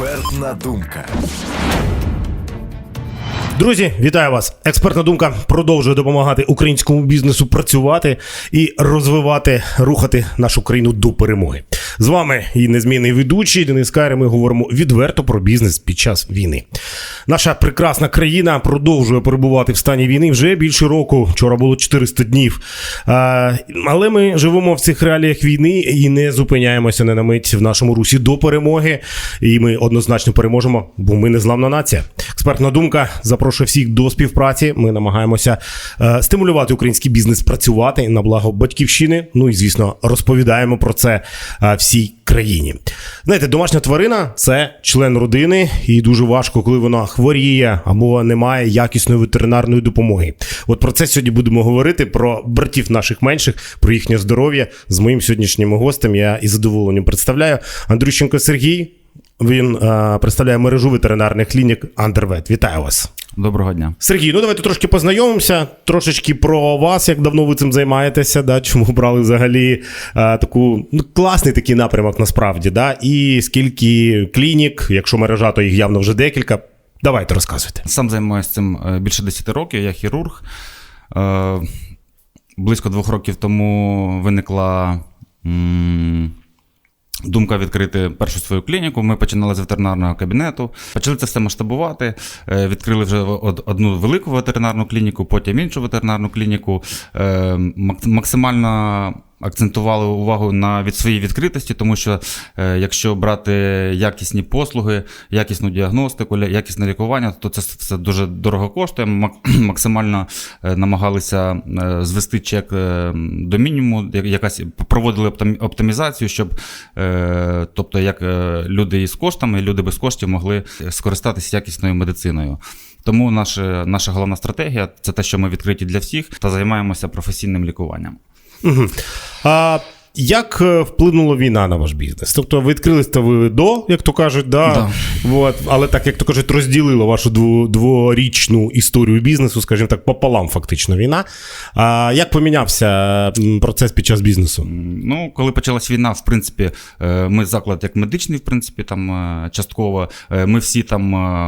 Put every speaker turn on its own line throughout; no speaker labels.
Експертна думка.
Друзі, вітаю вас! Експертна думка продовжує допомагати українському бізнесу працювати і розвивати, рухати нашу країну до перемоги. З вами і незмінний ведучий Денис Кайр. Ми говоримо відверто про бізнес під час війни. Наша прекрасна країна продовжує перебувати в стані війни вже більше року. Вчора було 400 днів. Але ми живемо в цих реаліях війни і не зупиняємося не на мить в нашому русі до перемоги. І ми однозначно переможемо, бо ми незламна нація. Експертна думка запрошує всіх до співпраці. Ми намагаємося е, стимулювати український бізнес працювати на благо батьківщини. Ну і звісно, розповідаємо про це е, всій країні. Знаєте, домашня тварина це член родини, і дуже важко, коли вона хворіє або не має якісної ветеринарної допомоги. От про це сьогодні будемо говорити про братів наших менших, про їхнє здоров'я з моїм сьогоднішнім гостем. Я із задоволенням представляю Андрющенко Сергій. Він е, представляє мережу ветеринарних клінік Андервет. Вітаю вас.
Доброго дня.
Сергій, ну давайте трошки познайомимося, трошечки про вас, як давно ви цим займаєтеся, да, чому брали взагалі е, таку ну, класний такий напрямок насправді, да, і скільки клінік, якщо мережа, то їх явно вже декілька. Давайте розказуйте.
Сам займаюся цим е, більше 10 років, я хірург. Е, Близько двох років тому виникла м, думка відкрити першу свою клініку. Ми починали з ветеринарного кабінету, почали це все масштабувати. е, Відкрили вже од- одну велику ветеринарну клініку, потім іншу ветеринарну клініку. Е, Максимально акцентували увагу на від своїй відкритості, тому що е, якщо брати якісні послуги, якісну діагностику, якісне лікування, то це все дуже дорого коштує. Максимально е, намагалися е, звести чек до мінімуму, якась проводили оптимізацію, щоб тобто як люди із коштами, люди без коштів могли скористатися якісною медициною. Тому наша, наша головна стратегія це те, що ми відкриті для всіх та займаємося професійним лікуванням.
Угу. А, як е, вплинула війна на ваш бізнес? Тобто ви відкрилися ви до, як то кажуть, да, От, але так, як то кажуть, розділила вашу дворічну історію бізнесу, скажімо так, пополам фактично війна. А як помінявся процес під час бізнесу?
Ну, коли почалась війна, в принципі, е, ми заклад як медичний, в принципі, там е, частково. Ми всі там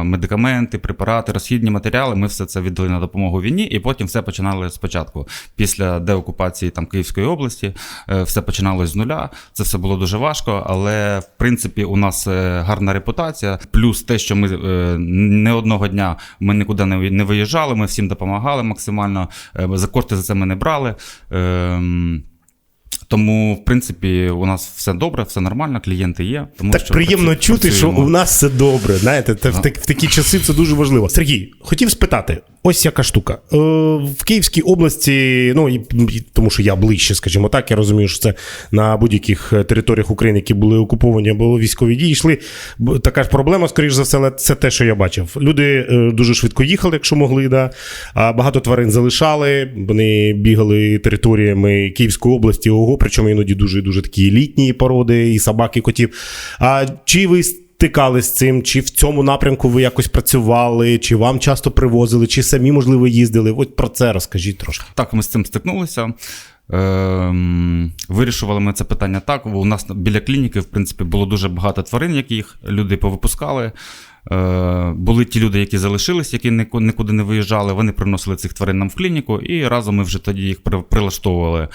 медикаменти, препарати, розхідні матеріали, ми все це віддали на допомогу війні, і потім все починали спочатку. Після деокупації там Київської області, все починалось з нуля. Це все було дуже важко, але в принципі у нас е, гарна репутація. Плюс те, що ми е, не одного дня ми нікуди не виїжджали, ми всім допомагали максимально. е, За кошти за це ми не брали. Ем, тому, в принципі, у нас все добре, все нормально, клієнти є. Тому
Так
що
приємно
працю-
чути, що у нас все добре. Знаєте, в, так, в такі часи це дуже важливо. Сергій, хотів спитати: ось яка штука. Е, в Київській області, ну і, тому що я ближче, скажімо так, я розумію, що це на будь-яких е, територіях України, які були окуповані або військові дії, йшли. Така ж проблема, скоріш за все, це те, що я бачив. Люди е, дуже швидко їхали, якщо могли. Да. А багато тварин залишали. Вони бігали територіями Київської області, ого, причому іноді дуже дуже такі літні породи, і собак, і котів. А чи ви стикались з цим, чи в цьому напрямку ви якось працювали, чи вам часто привозили, чи самі, можливо, їздили? От про це розкажіть трошки.
Так, ми з цим стикнулися. Ем, вирішували ми це питання так. У нас біля клініки, в принципі, було дуже багато тварин, яких люди повипускали. Е, були ті люди, які залишились, які нікуди не виїжджали. Вони приносили цих тварин нам в клініку, і разом ми вже тоді їх прилаштовували.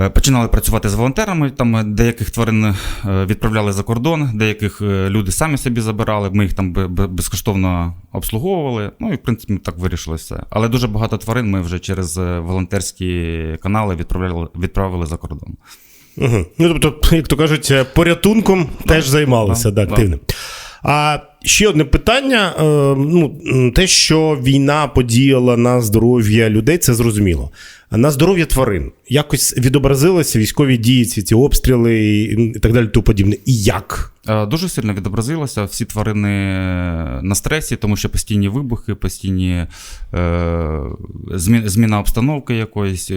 Е, Починали працювати з волонтерами. Там е, деяких тварин е, відправляли за кордон, деяких люди самі собі забирали. Ми їх там бе- бе- безкоштовно обслуговували. Ну і в принципі так вирішилось все. Але дуже багато тварин ми вже через волонтерські канали відправляли відправили за кордон.
Угу. Ну, тобто, як то кажуть, порятунком теж займалися
да,
да, активним. А ще одне питання: ну, те, що війна подіяла на здоров'я людей, це зрозуміло. На здоров'я тварин якось відобразилися військові дії, ці, ці обстріли і, так далі, тому подібне. І як?
Е, Дуже сильно відобразилося. Всі тварини на стресі, тому що постійні вибухи, постійні е, зміна обстановки якоїсь.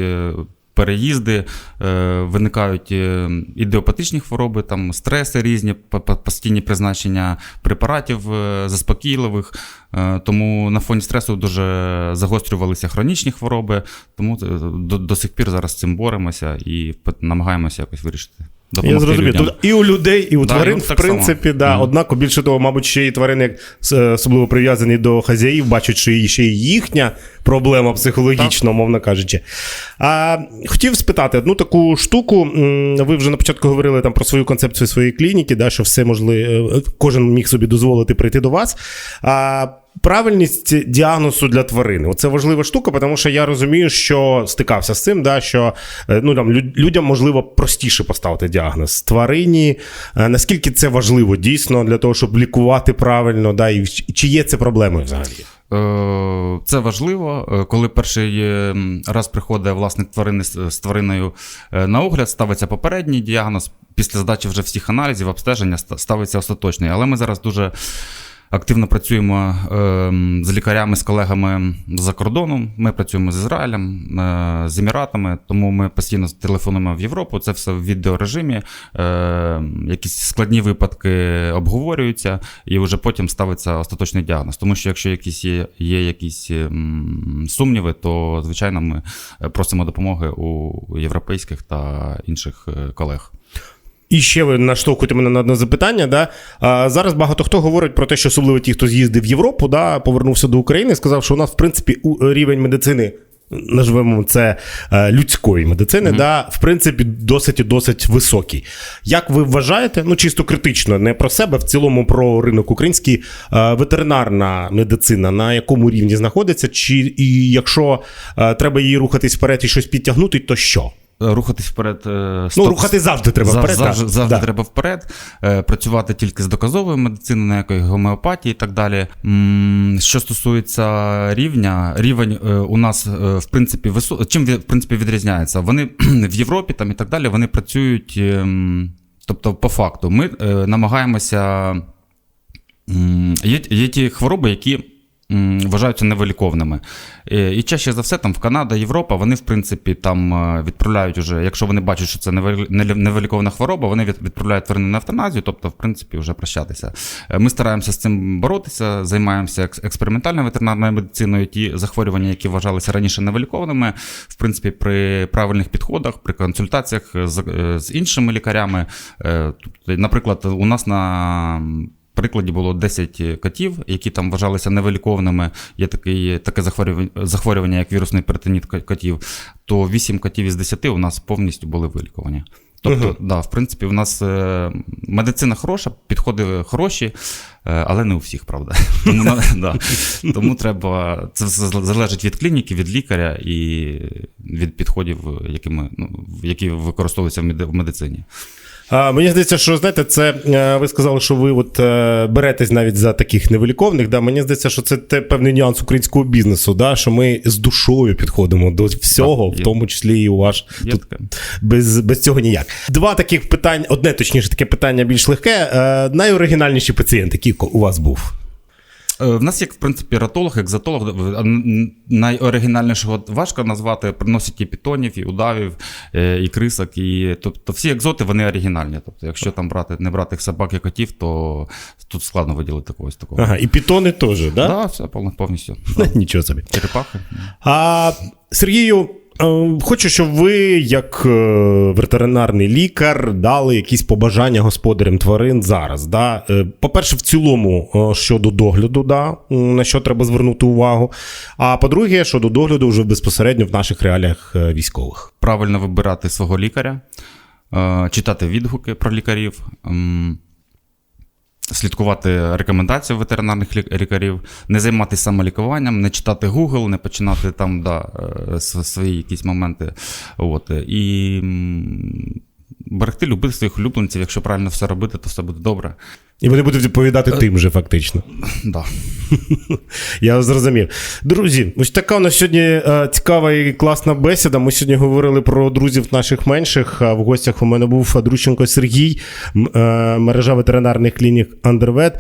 Переїзди, е, виникають е, ідеопатичні хвороби, там стреси різні, по- по- постійні призначення препаратів е, заспокійливих. Тому на фоні стресу дуже загострювалися хронічні хвороби. Тому до, до сих пір зараз з цим боремося і намагаємося якось вирішити
Я зрозумів.
людям.
Тут і у людей, і у
Да,
тварин,
і
в
так само.
принципі, да.
Мгм.
Однако, більше того, мабуть, ще і тварини, як особливо прив'язані до хазяїв, бачать, що ще й їхня проблема психологічна, мовно кажучи. А, хотів спитати одну таку штуку. Ви вже на початку говорили там про свою концепцію своєї клініки, да, що все можливо, кожен міг собі дозволити прийти до вас. А, Правильність діагнозу для тварини. Оце важлива штука, тому що я розумію, що стикався з цим, да, що е, ну, там, людям можливо простіше поставити діагноз. Тварині, е, наскільки це важливо дійсно для того, щоб лікувати правильно, да, і чи є це проблемою взагалі?
Е, Це важливо, коли перший раз приходить власник тварини з твариною на огляд, ставиться попередній діагноз. Після здачі вже всіх аналізів, обстеження ставиться остаточний. Але ми зараз дуже активно працюємо е, з лікарями, з колегами за кордоном. Ми працюємо з Ізраїлем, е, з Еміратами, тому ми постійно телефонуємо в Європу. Це все в відеорежимі. Е, якісь складні випадки обговорюються, і вже потім ставиться остаточний діагноз. Тому що якщо якісь є, є якісь сумніви, то звичайно ми просимо допомоги у європейських та інших е, колег.
І ще ви наштовхуєте мене на одне запитання. Да? А, зараз багато хто говорить про те, що особливо ті, хто з'їздив в Європу, да, повернувся до України, сказав, що у нас, в принципі, у- рівень медицини. Назвемо це е, людської медицини, да, в принципі, досить і досить високий. Як ви вважаєте, ну чисто критично, не про себе, в цілому про ринок український, е, ветеринарна медицина на якому рівні знаходиться? Чи і якщо е, треба її рухатись вперед і щось підтягнути, то що?
Рухатись вперед. е,
Ну,
стоп-
рухати завжди треба
Зав-
вперед.
Завжди, завжди
Да.
треба вперед, е, працювати тільки з доказовою медициною, ніякої гомеопатії і так далі. Що стосується рівня, рівень е, у нас е, в принципі висо... чим в принципі відрізняється? Вони в Європі там і так далі вони працюють. ем, Тобто, по факту, ми е, намагаємося. Є, є ті хвороби, які вважаються невиліковними. І чаще за все, там в Канада, Європа, вони, в принципі, там е, відправляють уже, якщо вони бачать, що це невилі- нелі- невилікована хвороба, вони відправляють тварину на евтаназію, тобто, в принципі, вже прощатися. Е, Ми стараємося з цим боротися, займаємося експериментальною ветеринарною медициною. Ті захворювання, які вважалися раніше невилікованими, в принципі, при правильних підходах, при консультаціях з, е, з іншими лікарями. тобто, Наприклад, у нас на прикладі було 10 котів, які там вважалися невилікованими. Є такий, таке захворювання, захворювання, як вірусний перитоніт ко- котів, то 8 котів із 10 у нас повністю були вилікувані. Тобто,
Мгм.
да, в принципі, у нас е, медицина хороша, підходи хороші, е, але не у всіх, правда. Тому, да. Тому треба. Це все залежить від клініки, від лікаря і від підходів, якими, ну, які використовуються в в медицині.
А, мені здається, що знаєте, це е, ви сказали, що ви от е, беретесь навіть за таких невиліковних. Да? Мені здається, що це те певний нюанс українського бізнесу, да? що ми з душою підходимо до всього,
Так,
в тому числі і у ваш
Є
тут
таке.
без, без цього ніяк. Два таких питання, одне точніше, таке питання більш легке. Найоригінальніші пацієнти, Кіко, у вас був.
Е, В нас є, в принципі, ратолог, екзотолог. Найоригінальнішого важко назвати. Приносять і пітонів, і удавів, е, і крисок. І, тобто всі екзоти вони оригінальні. Тобто, якщо там брати, не брати собак і котів, то тут складно виділити когось такого.
Ага, і пітони теж,
Так,
да?
да, все повністю.
Нічого собі.
Черепахи.
А, Сергію, е, хочу, щоб ви, як е, ветеринарний лікар, дали якісь побажання господарям тварин зараз. Да? Е, По-перше, в цілому е, щодо догляду, да, на що треба звернути увагу. А по-друге, щодо догляду вже безпосередньо в наших реаліях е, військових.
Правильно вибирати свого лікаря, е, читати відгуки про лікарів. Слідкувати рекомендації ветеринарних лі- лікарів, не займатися самолікуванням, не читати Google, не починати там да, е, свої якісь моменти. От. І берегти, любити своїх улюбленців. Якщо правильно все робити, то все буде добре.
І вони будуть відповідати тим же, фактично.
Да.
Я зрозумів. Друзі, ось така у нас сьогодні е, цікава і класна бесіда. Ми сьогодні говорили про друзів наших менших. В гостях у мене був Друченко Сергій, е, мережа ветеринарних клінік Андервет.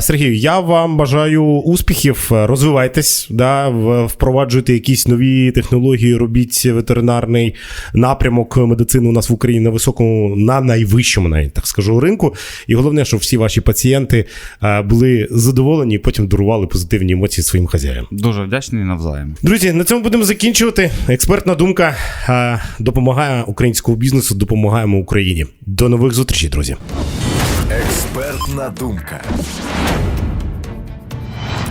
Сергію, я вам бажаю успіхів. Розвивайтесь, да, впроваджуйте якісь нові технології, робіть ветеринарний напрямок медицини у нас в Україні на високому, на найвищому, навіть так скажу, ринку. І головне, щоб всі ваші пацієнти е, були задоволені і потім дарували позитивні емоції своїм хазяям.
Дуже вдячний навзаєм.
Друзі, на цьому будемо закінчувати. Експертна думка е, допомагає українському бізнесу, допомагаємо Україні. До нових зустрічей, друзі.
Експертна думка.